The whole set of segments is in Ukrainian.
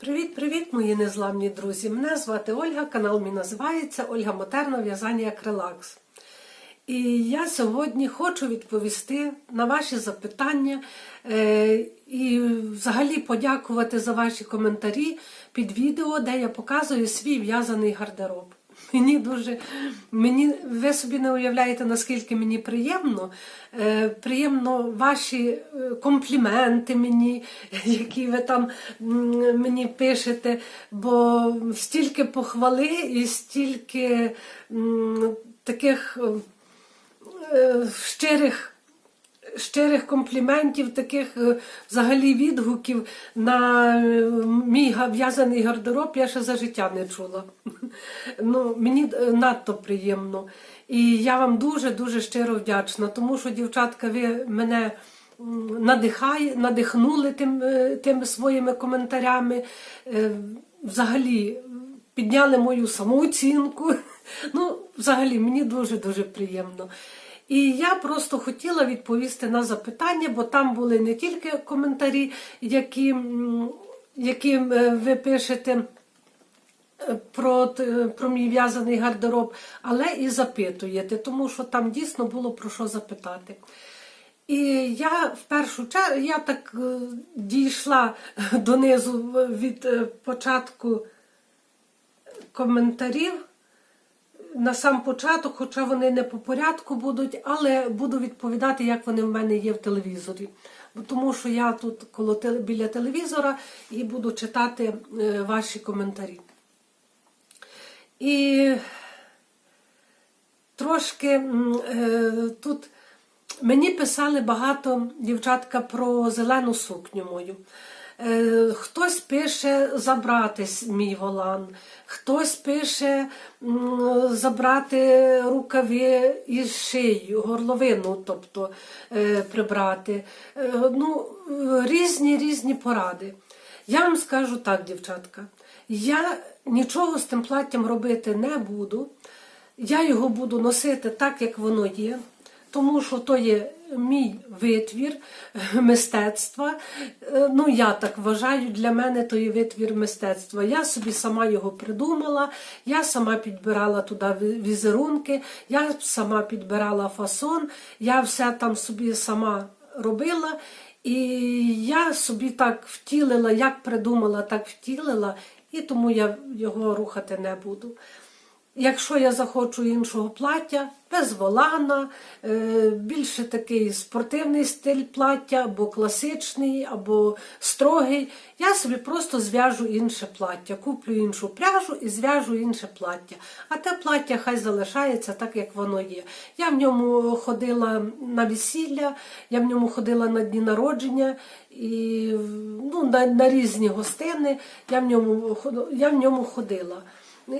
Привіт-привіт, мої незламні друзі! Мене звати Ольга, канал мій називається Ольга Матерна в'язання як релакс. І я сьогодні хочу відповісти на ваші запитання е, і взагалі подякувати за ваші коментарі під відео, де я показую свій в'язаний гардероб. Мені дуже мені ви собі не уявляєте, наскільки мені приємно. Е, приємно ваші е, компліменти мені, які ви там мені пишете, бо стільки похвали і стільки м, таких е, щирих щирих компліментів, таких е, взагалі відгуків на е, мій в'язаний гардероб я ще за життя не чула. Ну, мені е, надто приємно. І я вам дуже-дуже щиро вдячна, тому що, дівчатка, ви мене надихає, надихнули тим, тими своїми коментарями. Взагалі підняли мою самооцінку. Ну, взагалі, мені дуже-дуже приємно. І я просто хотіла відповісти на запитання, бо там були не тільки коментарі, які, які е, ви пишете е, про, про мій в'язаний гардероб, але і запитуєте, тому що там дійсно було про що запитати. І я в першу чергу я так е, дійшла донизу від е, початку коментарів на сам початок, хоча вони не по порядку будуть, але буду відповідати, як вони в мене є в телевізорі. Тому що я тут коло біля телевізора і буду читати е, ваші коментарі. І трошки е, тут мені писали багато дівчатка про зелену сукню мою. Е, Хтось пише забрати мій волан, хтось пише забрати рукави із шиї, горловину, тобто е, прибрати. Е, Ну, різні різні поради. Я вам скажу так, дівчатка, я нічого з тим платтям робити не буду. Я його буду носити так, як воно є, тому що то є мій витвір мистецтва. Е, Ну, я так вважаю, для мене то є витвір мистецтва. Я собі сама його придумала, я сама підбирала туди візерунки, я сама підбирала фасон, я все там собі сама робила. І я собі так втілила, як придумала, так втілила, і тому я його рухати не буду. Якщо я захочу іншого плаття, без волана, е, більше такий спортивний стиль плаття, або класичний, або строгий, я собі просто зв'яжу інше плаття, куплю іншу пряжу і зв'яжу інше плаття. А те плаття хай залишається так, як воно є. Я в ньому ходила на весілля, я в ньому ходила на дні народження і ну, на, на різні гостини. Я в ньому, я в ньому ходила.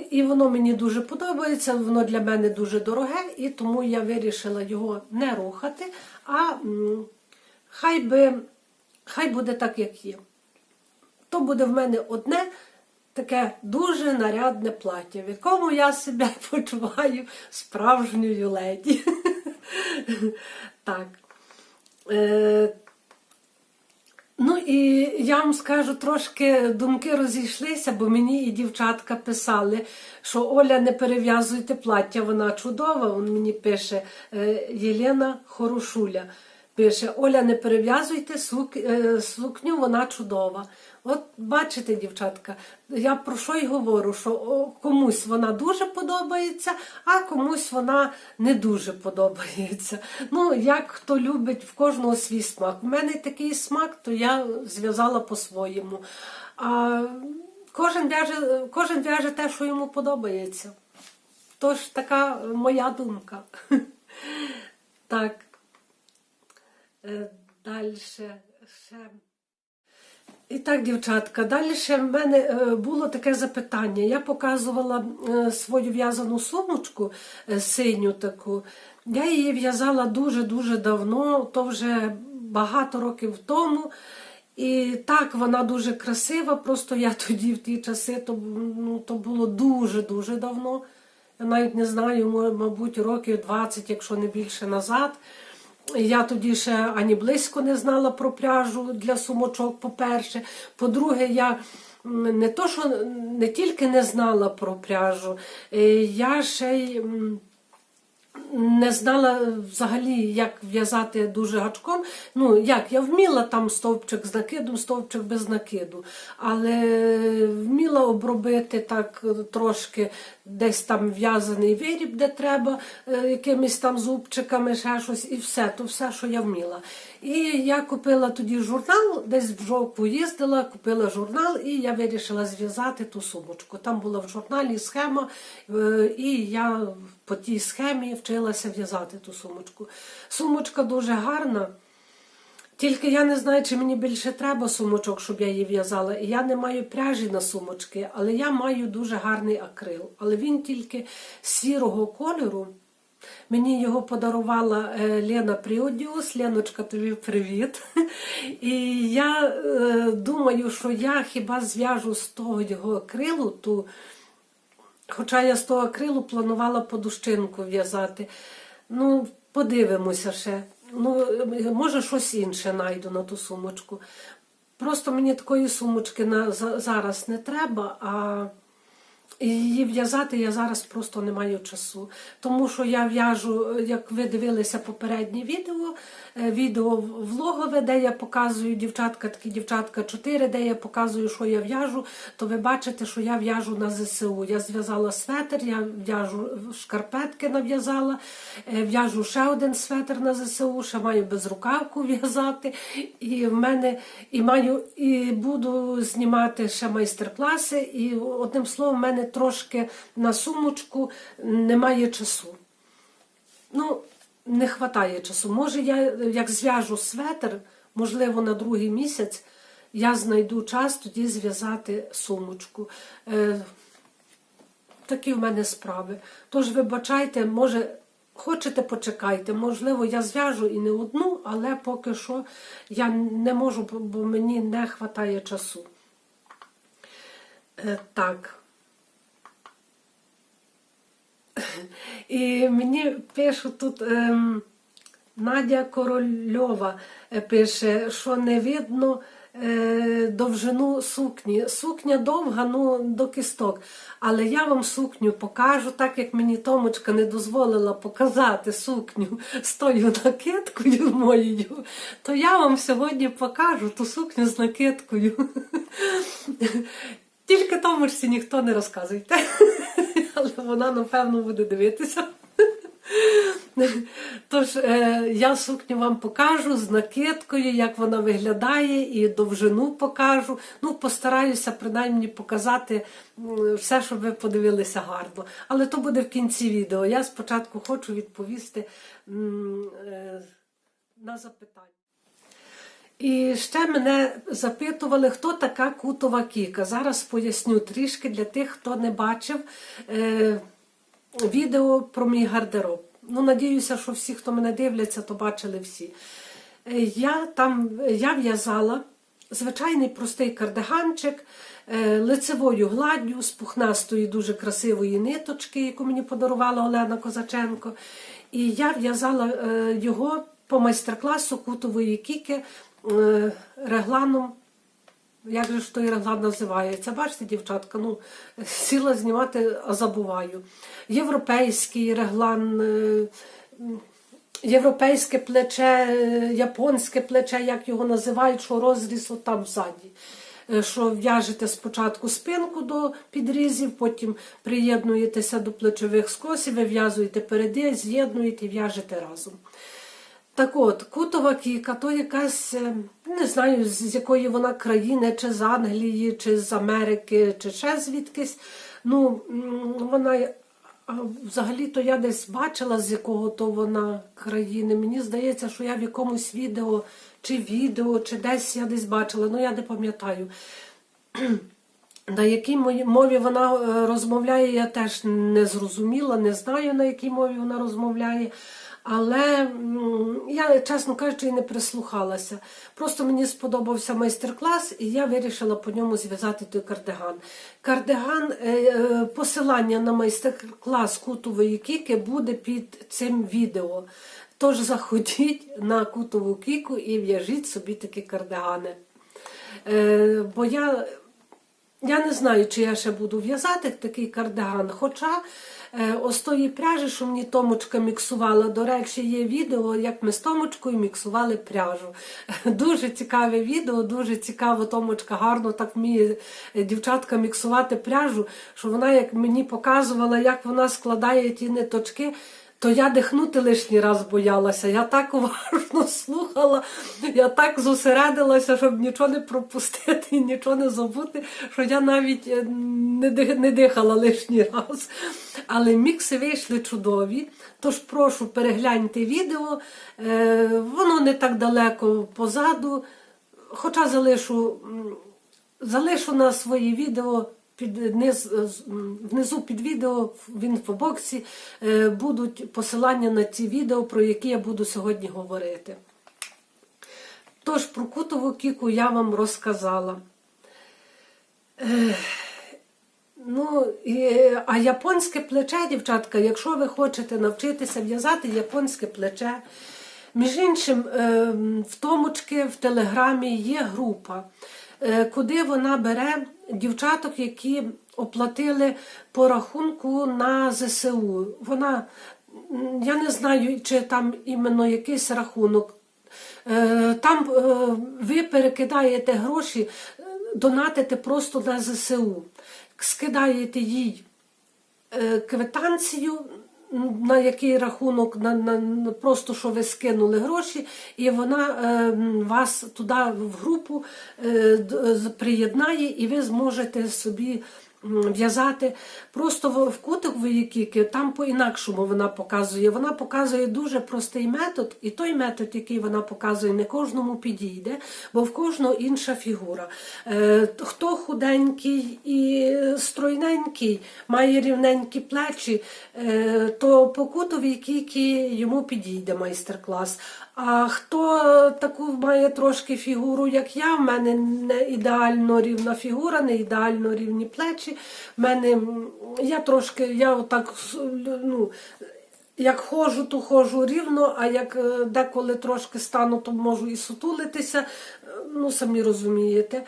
І воно мені дуже подобається, воно для мене дуже дороге, і тому я вирішила його не рухати, а хай, би, хай буде так, як є. То буде в мене одне таке дуже нарядне плаття, в якому я себе почуваю справжньою леді. Так. Ну і я вам скажу, трошки думки розійшлися, бо мені і дівчатка писали, що Оля, не перев'язуйте плаття, вона чудова. Він мені пише е, Єлена Хорошуля. Пише, Оля, не перев'язуйте е, сукню, вона чудова. От бачите, дівчатка, я про що й говорю, що комусь вона дуже подобається, а комусь вона не дуже подобається. Ну, як хто любить, в кожного свій смак. У мене такий смак, то я зв'язала по-своєму. А кожен в'яже, кожен в'яже те, що йому подобається. Тож така моя думка. Так. Далі ще. І так, дівчатка, далі ще в мене е, було таке запитання. Я показувала е, свою в'язану сумочку е, синю таку. Я її в'язала дуже-дуже давно, то вже багато років тому. І так, вона дуже красива. Просто я тоді в ті часи, то, ну, то було дуже-дуже давно. Я навіть не знаю, мабуть, років 20, якщо не більше назад. Я тоді ще ані близько не знала про пряжу для сумочок, по-перше. По-друге, я не то, що не тільки не знала про пряжу, е, я ще й. не знала взагалі, як в'язати дуже гачком. Ну, як, я вміла там стовпчик з накидом, стовпчик без накиду, але вміла обробити так е, трошки десь там в'язаний виріб, де треба, е, якимись там зубчиками, ще щось, і все, то все, що я вміла. І я купила тоді журнал, десь в жовтку їздила, купила журнал, і я вирішила зв'язати ту сумочку. Там була в журналі схема, е, і я по тій схемі вчилася в'язати ту сумочку. Сумочка дуже гарна. Тільки я не знаю, чи мені більше треба сумочок, щоб я її в'язала. І я не маю пряжі на сумочки, але я маю дуже гарний акрил. Але він тільки сірого кольору. Мені його подарувала е, Лена Пріодіус. Леночка, тобі привіт. І я е, думаю, що я хіба зв'яжу з того його акрилу ту. Хоча я з того акрилу планувала подушчинку в'язати. Ну, подивимося ще. Ну, може, щось інше знайду на ту сумочку. Просто мені такої сумочки на, за- зараз не треба, а її в'язати я зараз просто не маю часу. Тому що я в'яжу, як ви дивилися попереднє відео, е, відео влогове, де я показую дівчатка, такі дівчатка 4, де я показую, що я в'яжу, то ви бачите, що я в'яжу на ЗСУ. Я зв'язала светр, я в'яжу шкарпетки нав'язала, е, в'яжу ще один светр на ЗСУ, ще маю безрукавку в'язати. І в мене і маю, і буду знімати ще майстер-класи. І одним словом, в мене трошки на сумочку немає часу. Ну, не вистачає часу. Може, я як зв'яжу светр, можливо, на другий місяць я знайду час тоді зв'язати сумочку. Е, такі в мене справи. Тож, вибачайте, може, хочете почекайте, можливо, я зв'яжу і не одну, але поки що я не можу, бо мені не вистачає часу. Е, так. І мені пишуть тут ем, Надя Корольова е, пише, що не видно е, довжину сукні. Сукня довга, ну до кісток. Але я вам сукню покажу, так як мені Томочка не дозволила показати сукню з тою накидкою моєю, то я вам сьогодні покажу ту сукню з накидкою. Тільки Томочці ніхто не розказуйте. Але вона, напевно, буде дивитися. Тож е, я сукню вам покажу з накидкою, як вона виглядає, і довжину покажу. Ну, постараюся принаймні показати все, щоб ви подивилися гарно. Але то буде в кінці відео. Я спочатку хочу відповісти е, на запитання. І ще мене запитували, хто така кутова кіка. Зараз поясню трішки для тих, хто не бачив е, відео про мій гардероб. Ну, надіюся, що всі, хто мене дивляться, то бачили всі. Е, Я там я в'язала звичайний простий кардиганчик е, лицевою гладдю з пухнастої, дуже красивої ниточки, яку мені подарувала Олена Козаченко. І я в'язала е, його по майстер-класу кутової кіки е, регланом. Як же ж той реглан називається? Бачите, дівчатка, ну, сіла знімати, а забуваю. Європейський реглан, е, європейське плече, е, японське плече, як його називають, що розріз отам ззаді. Що в'яжете спочатку спинку до підрізів, потім приєднуєтеся до плечових скосів, вив'язуєте переди, з'єднуєте і в'яжете разом. Так от, кутова кіка, то якась, е, не знаю, з якої вона країни, чи з Англії, чи з Америки, чи ще звідкись. Ну, вона взагалі-то я десь бачила, з якого то вона країни. Мені здається, що я в якомусь відео, чи відео, чи десь я десь бачила, ну я не пам'ятаю. На якій мові вона е, розмовляє, я теж не зрозуміла, не знаю, на якій мові вона розмовляє. Але я, чесно кажучи, і не прислухалася. Просто мені сподобався майстер-клас, і я вирішила по ньому зв'язати той кардиган. Кардиган, е, е, посилання на майстер-клас кутової кіки буде під цим відео. Тож заходіть на кутову кіку і в'яжіть собі такі кардигани. Е, бо я я не знаю, чи я ще буду в'язати такий кардиган. Хоча е, ось тої пряжі, що мені Томочка міксувала, до речі, є відео, як ми з Томочкою міксували пряжу. Дуже цікаве відео, дуже цікаво. Томочка гарно так вміє е, дівчатка міксувати пряжу, що вона як мені показувала, як вона складає ті ниточки. То я дихнути лишній раз боялася. Я так уважно слухала, я так зосередилася, щоб нічого не пропустити і нічого не забути, що я навіть е, не не дихала лишній раз. Але мікси вийшли чудові. Тож прошу перегляньте відео. Е, Воно не так далеко позаду. Хоча залишу, залишу на свої відео під низ, внизу під відео в інфобоксі е, будуть посилання на ці відео, про які я буду сьогодні говорити. Тож про кутову кіку я вам розказала. Е, Ну, і, а японське плече, дівчатка, якщо ви хочете навчитися в'язати японське плече, між іншим, е, в Томочки в Телеграмі є група, куди вона бере дівчаток, які оплатили по рахунку на ЗСУ. Вона, я не знаю, чи там іменно якийсь рахунок. Е, Там е, ви перекидаєте гроші, донатите просто на ЗСУ, скидаєте їй е, квитанцію, на який рахунок, на, на, просто що ви скинули гроші, і вона е, вас туди в групу е, приєднає, і ви зможете собі в'язати. Просто в, в кутикової кіки там по-інакшому вона показує. Вона показує дуже простий метод, і той метод, який вона показує, не кожному підійде, бо в кожного інша фігура. Е, хто худенький і стройненький, має рівненькі плечі, е, то по кутовій кікі йому підійде майстер-клас. А хто таку має трошки фігуру, як я, в мене не ідеально рівна фігура, не ідеально рівні плечі. В мене я трошки, я отак ну, як ходжу, то ходжу рівно, а як е, деколи трошки стану, то можу і сутулитися. Е, Ну, самі розумієте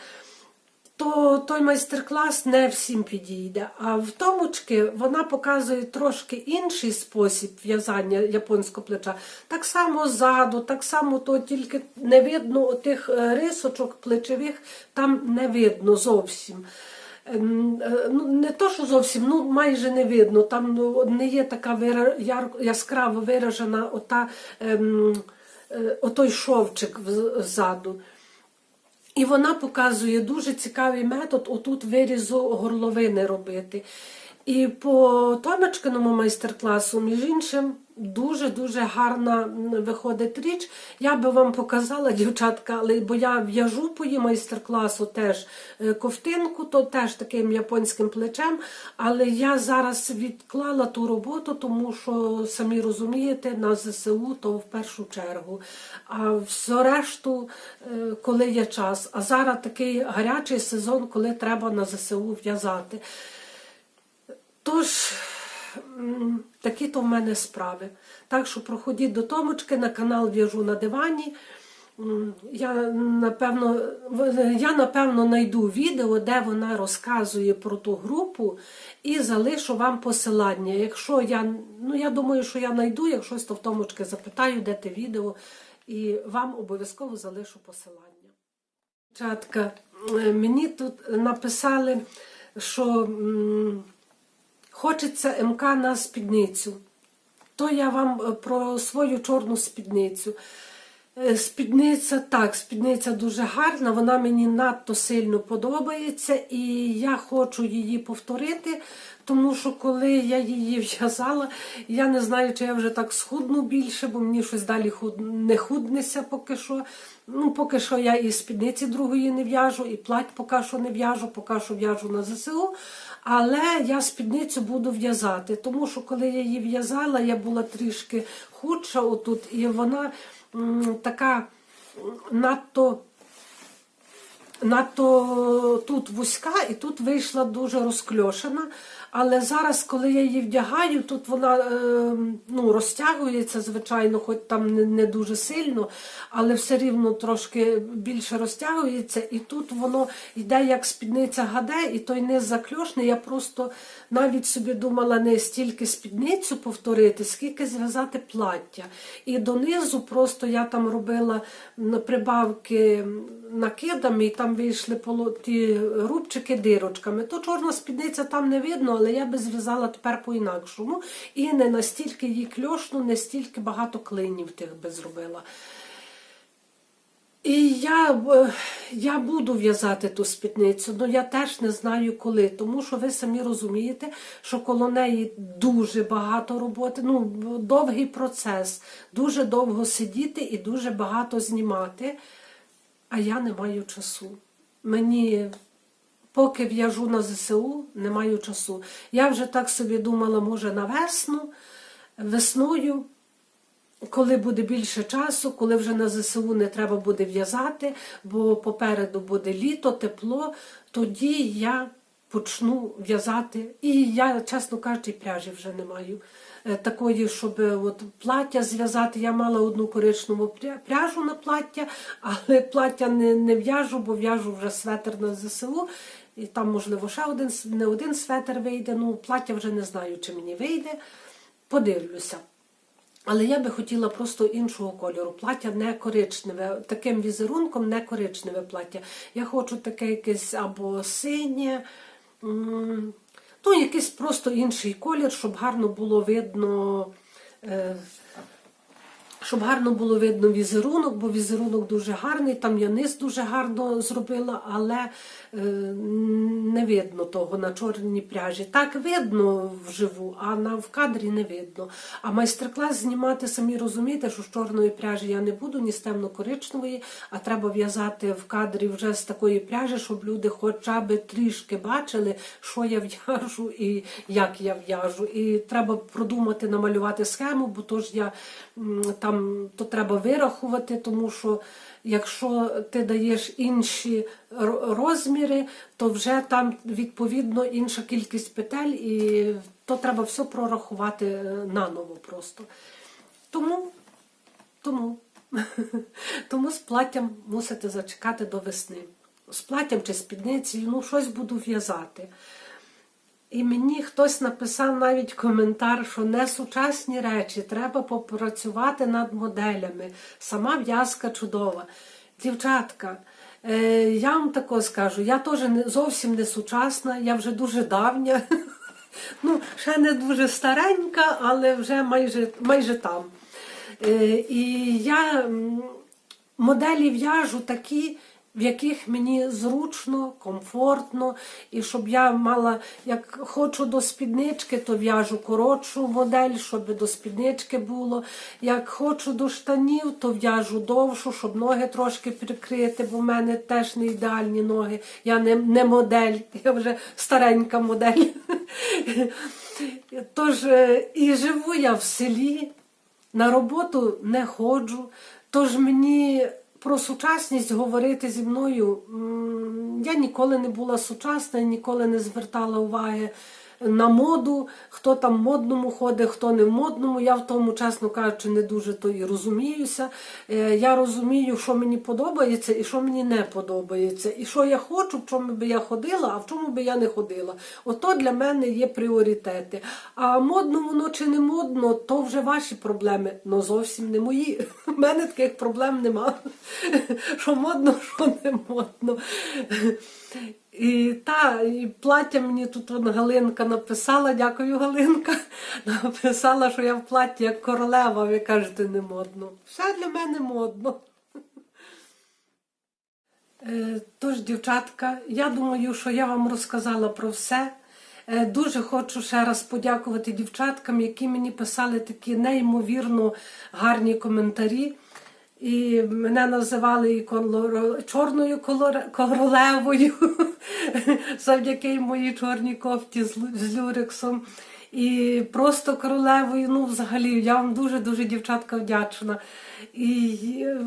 то той майстер-клас не всім підійде. А в Томочки вона показує трошки інший спосіб в'язання японського плеча. Так само ззаду, так само то тільки не видно тих рисочок плечових, там не видно зовсім. Ем, е, Ну, не то, що зовсім, ну майже не видно. Там ну, не є така вира- яскраво виражена ота, ем, е, отой шовчик ззаду. І вона показує дуже цікавий метод отут вирізу горловини робити. І по Томечкиному майстер-класу, між іншим, дуже-дуже гарна виходить річ. Я би вам показала, дівчатка, але бо я в'яжу по її майстер-класу теж е, ковтинку, то теж таким японським плечем. Але я зараз відклала ту роботу, тому що самі розумієте, на ЗСУ то в першу чергу. А все решту, е, коли є час. А зараз такий гарячий сезон, коли треба на ЗСУ в'язати. Тож, такі то в мене справи. Так що проходіть до Томочки на канал В'яжу на дивані. Я напевно, я напевно знайду відео, де вона розказує про ту групу, і залишу вам посилання. Якщо я, ну я думаю, що я знайду, якщо то в Томочки запитаю, де те відео, і вам обов'язково залишу посилання. Чатка, е, мені тут написали, що хочеться МК на спідницю. То я вам е, про свою чорну спідницю. Е, Спідниця, так, спідниця дуже гарна, вона мені надто сильно подобається, і я хочу її повторити, тому що коли я її в'язала, я не знаю, чи я вже так схудну більше, бо мені щось далі не худнеся поки що. Ну, поки що я і спідниці другої не в'яжу, і плать поки що не в'яжу, поки що в'яжу на ЗСУ. Але я спідницю буду в'язати, тому що коли я її в'язала, я була трішки худша отут, і вона така надто надто тут вузька і тут вийшла дуже розкльошена. Але зараз, коли я її вдягаю, тут вона е, ну, розтягується, звичайно, хоч там не, не дуже сильно, але все рівно трошки більше розтягується, і тут воно йде як спідниця гаде, і той низ закльошний. Я просто навіть собі думала не стільки спідницю повторити, скільки зв'язати плаття. І донизу просто я там робила прибавки накидами, і там вийшли ті рубчики дирочками. То чорна спідниця там не видно, але я би зв'язала тепер по-інакшому. І не настільки її кльошну, не стільки багато клинів тих би зробила. І я, е, я буду в'язати ту спідницю, але я теж не знаю коли, тому що ви самі розумієте, що коло неї дуже багато роботи, ну, довгий процес, дуже довго сидіти і дуже багато знімати, а я не маю часу. Мені поки в'яжу на ЗСУ, не маю часу. Я вже так собі думала, може, на весну, весною коли буде більше часу, коли вже на ЗСУ не треба буде в'язати, бо попереду буде літо, тепло, тоді я почну в'язати. І я, чесно кажучи, пряжі вже не маю. Е, Такої, щоб е, от плаття зв'язати. Я мала одну коричневу пряжу на плаття, але плаття не, не в'яжу, бо в'яжу вже светр на ЗСУ. І там, можливо, ще один, не один светр вийде. Ну, плаття вже не знаю, чи мені вийде. Подивлюся. Але я би хотіла просто іншого кольору. Плаття не коричневе, таким візерунком не коричневе плаття. Я хочу таке якесь або синє, ну, якийсь просто інший колір, щоб гарно було видно. Щоб гарно було видно візерунок, бо візерунок дуже гарний, там я низ дуже гарно зробила, але е, не видно того на чорній пряжі. Так видно вживу, а на в кадрі не видно. А майстер-клас знімати самі розумієте, що з чорної пряжі я не буду, ні з темно-коричневої, а треба в'язати в кадрі вже з такої пряжі, щоб люди хоча б трішки бачили, що я в'яжу і як я в'яжу. І треба продумати, намалювати схему, бо то я м, там то треба вирахувати, тому що якщо ти даєш інші розміри, то вже там відповідно інша кількість петель, і то треба все прорахувати е, наново просто. Тому, тому, тому з платтям мусите зачекати до весни. З платтям чи спідницею, ну щось буду в'язати. І мені хтось написав навіть коментар, що не сучасні речі, треба попрацювати над моделями. Сама в'язка чудова. Дівчатка, е, я вам тако скажу, я теж зовсім не сучасна, я вже дуже давня. Ну, ще не дуже старенька, але вже майже, майже там. Е, І я моделі в'яжу такі, в яких мені зручно, комфортно, і щоб я мала, як хочу до спіднички, то в'яжу коротшу модель, щоб до спіднички було. Як хочу до штанів, то в'яжу довшу, щоб ноги трошки прикрити, бо в мене теж не ідеальні ноги. Я не, не модель, я вже старенька модель. Тож е, і живу я в селі, на роботу не ходжу, тож мені про сучасність говорити зі мною. Я ніколи не була сучасна, ніколи не звертала уваги на моду, хто там в модному ходить, хто не в модному. Я в тому, чесно кажучи, не дуже то і розуміюся. Е, Я розумію, що мені подобається і що мені не подобається. І що я хочу, в чому би я ходила, а в чому би я не ходила. Ото для мене є пріоритети. А модно воно чи не модно, то вже ваші проблеми, але зовсім не мої. У мене таких проблем нема. Що модно, що не модно. І та і плаття мені тут вон Галинка написала, дякую, Галинка. Написала, що я в платті як королева, ви кажете, не модно. Все для мене модно. Е, Тож, дівчатка, я думаю, що я вам розказала про все. Е, Дуже хочу ще раз подякувати дівчаткам, які мені писали такі неймовірно гарні коментарі. І мене називали і колоро- чорною колоре- королевою завдяки моїй чорній кофті з, з люрексом. І просто королевою. Ну, взагалі, я вам дуже-дуже дівчатка вдячна. І е,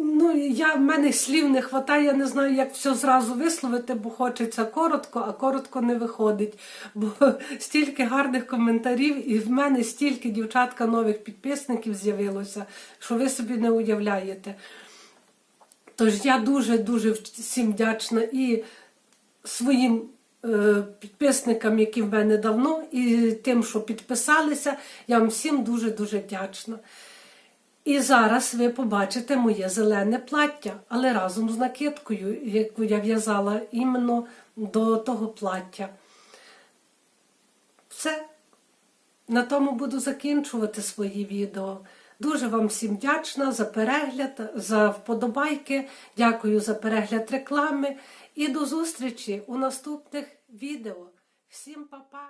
Ну, я, в мене слів не вистачає, я не знаю, як все зразу висловити, бо хочеться коротко, а коротко не виходить. Бо стільки гарних коментарів, і в мене стільки дівчатка нових підписників з'явилося, що ви собі не уявляєте. Тож я дуже-дуже всім вдячна і своїм е, підписникам, які в мене давно, і тим, що підписалися. Я вам всім дуже-дуже вдячна. І зараз ви побачите моє зелене плаття, але разом з накидкою, яку я в'язала іменно до того плаття. Все. На тому буду закінчувати свої відео. Дуже вам всім вдячна за перегляд, за вподобайки. Дякую за перегляд реклами. І до зустрічі у наступних відео. Всім па-па!